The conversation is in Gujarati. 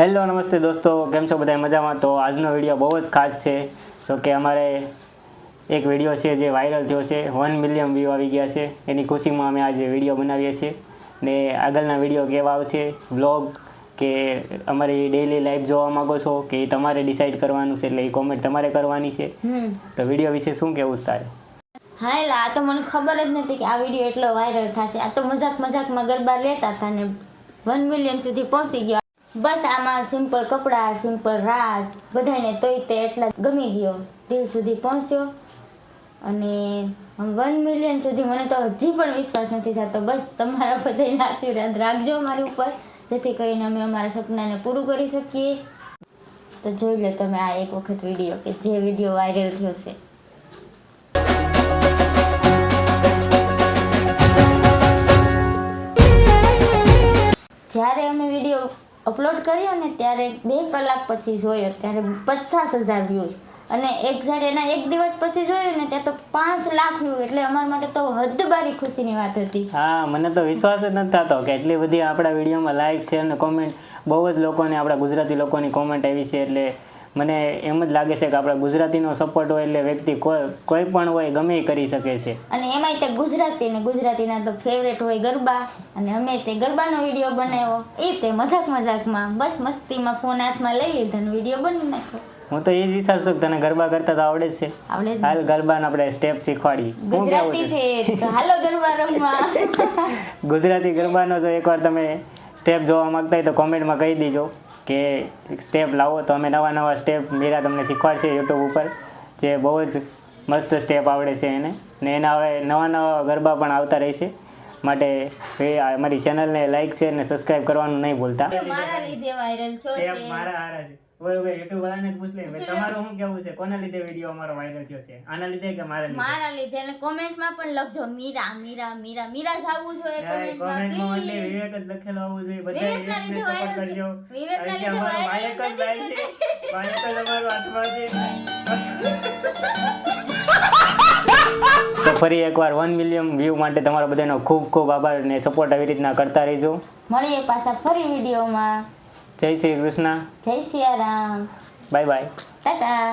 હેલો નમસ્તે દોસ્તો. કેમ છો બધા મજામાં? તો આજનો વીડિયો બહુ જ ખાસ છે. જો કે અમારે એક વીડિયો છે જે વાયરલ થયો છે. વન મિલિયન વ્યૂ આવી ગયા છે. એની ખુશીમાં અમે આજે વીડિયો બનાવીએ છીએ. ને આગળના વીડિયો કેવા આવશે? વ્લોગ કે અમારી ડેઈલી લાઈફ જોવા માંગો છો? કે એ તમારે ડિસાઈડ કરવાનું છે એટલે એ કોમેન્ટ તમારે કરવાની છે. તો વીડિયો વિશે શું કહેવું તારે? હા એટલે આ તો મને ખબર જ નથી કે આ વીડિયો એટલો વાયરલ થશે. આ તો મજાક મજાકમાં ગરબા લેતા હતા ને વન મિલિયન સુધી પહોંચી ગયો. બસ આમાં સિમ્પલ કપડાં સિમ્પલ રાસ બધાને તોય તે એટલા ગમી ગયો. દિલ સુધી પહોંચ્યો અને વન મિલિયન સુધી મને તો હજી પણ વિશ્વાસ નથી થતો. બસ તમારા બધાના આશીર્વાદ રાખજો મારી ઉપર, જેથી કરીને અમે અમારા સપનાને પૂરું કરી શકીએ. તો જોઈ લો તમે આ એક વખત વીડિયો કે જે વીડિયો વાયરલ થયો છે. જ્યારે અમે વીડિયો અપલોડ કર્યો ને ત્યારે બે કલાક પછી જોયો ત્યારે પચાસ હજાર વ્યૂઝ અને એક જ્યારે એના એક દિવસ પછી જોયું ને, ત્યાં તો પાંચ લાખ વ્યૂ એટલે અમારા માટે તો હદબારી ખુશીની વાત હતી. હા, મને તો વિશ્વાસ જ નથી થતો કે એટલી બધી આપણા વિડીયોમાં લાઈક છે અને કોમેન્ટ બહુ જ લોકોને, આપણા ગુજરાતી લોકોની કોમેન્ટ આવી છે. એટલે મને એમ જ લાગે છે કે આપણા ગુજરાતીનો સપોર્ટ હોય એટલે વ્યક્તિ કોઈ કોઈ પણ હોય ગમે કરી શકે છે. અને એમાંય તે ગુજરાતી ને ગુજરાતીના તો ફેવરેટ હોય ગરબા અને અમે તે ગરબાનો વીડિયો બનાવ્યો. એ તે મજાક મજાકમાં બસ મસ્તીમાં ફોન હાથમાં લઈ લીધો ને વીડિયો બની નાખ્યો. હું તો એ જ વિચારું છું તને ગરબા કરતા તો આવડે છે. હાલ ગરબા આપણે સ્ટેપ શીખવાડી ગુજરાતી છે? છે તો. હાલો ગરબા રમવા. ગુજરાતી ગરબાનો જો એકવાર તમે સ્ટેપ જોવા માંગતા હોય તો કોમેન્ટમાં કહી દીજો. કે સ્ટેપ લાવો તો અમે નવા નવા સ્ટેપ મીરા તમને શીખવાડશે યુટ્યુબ ઉપર, જે બહુ જ મસ્ત સ્ટેપ આવડે છે એને. ને એના હવે નવા નવા ગરબા પણ આવતા રહેશે. માટે એ અમારી ચેનલને લાઈક શેર ને સબસ્ક્રાઇબ કરવાનું નહીં ભૂલતા. મારા લીધે વાયરલ છો છે. મારા હારા છે. બરોબર યુટ્યુબ વાળાને જ પૂછ લે. ભાઈ તમારું શું કેવું છે? કોના લીધે વીડિયો અમારો વાયરલ થયો છે? આના લીધે કે મારા લીધે? મારા લીધે. અને કોમેન્ટમાં પણ લખજો મીરા મીરા મીરા. મીરા જ જોઈએ કોમેન્ટમાં only વિવેક જ લખેલો આવવું જોઈએ. બધા વિવેકના સપોર્ટ કરજો. છે. વિવેકના લીધે વાયરલ જ નથી. છે. માયક અમારો આત્મા છે. ફરી એકવાર વન મિલિયન વ્યૂ માટે તમારો બધાનો ખૂબ ખૂબ આભાર ને સપોર્ટ આવી રીતના કરતા રહેજો. મળીએ પાછા ફરી વિડીયોમાં. જય શ્રી કૃષ્ણ. જય સિયારામ બાય બાય ટાટા.